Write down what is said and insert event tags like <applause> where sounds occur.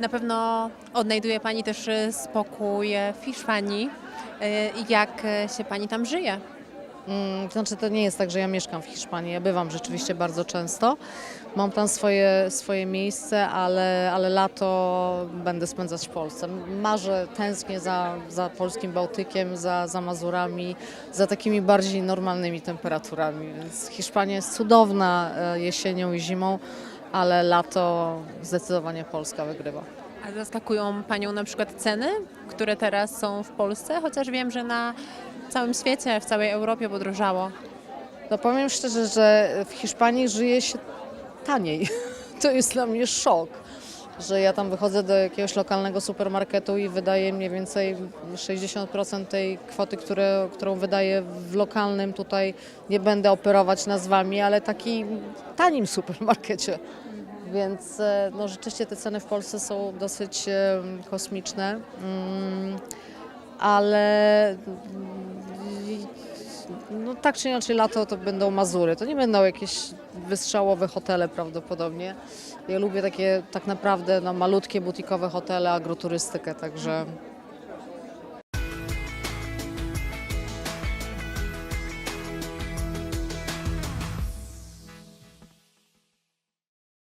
Na pewno odnajduje Pani też e, spokój e, w Hiszpanii. E, Jak się Pani tam żyje? Mm, Znaczy to nie jest tak, że ja mieszkam w Hiszpanii, ja bywam rzeczywiście bardzo często. Mam tam swoje, swoje miejsce, ale, ale lato będę spędzać w Polsce. Marzę, tęsknię za, za polskim Bałtykiem, za, za Mazurami, za takimi bardziej normalnymi temperaturami. Więc Hiszpania jest cudowna jesienią i zimą, ale lato zdecydowanie Polska wygrywa. A zaskakują Panią na przykład ceny, które teraz są w Polsce? Chociaż wiem, że na całym świecie, w całej Europie podrożało. No powiem szczerze, że w Hiszpanii żyje się taniej. <laughs> To jest dla mnie szok, że ja tam wychodzę do jakiegoś lokalnego supermarketu i wydaję mniej więcej 60% tej kwoty, które, którą wydaję w lokalnym tutaj, nie będę operować nazwami, ale taki tanim supermarkecie. Więc e, no, rzeczywiście te ceny w Polsce są dosyć kosmiczne, mm, ale no tak czy inaczej lato to będą Mazury. To nie będą jakieś wystrzałowe hotele prawdopodobnie. Ja lubię takie tak naprawdę no, malutkie, butikowe hotele, agroturystykę, także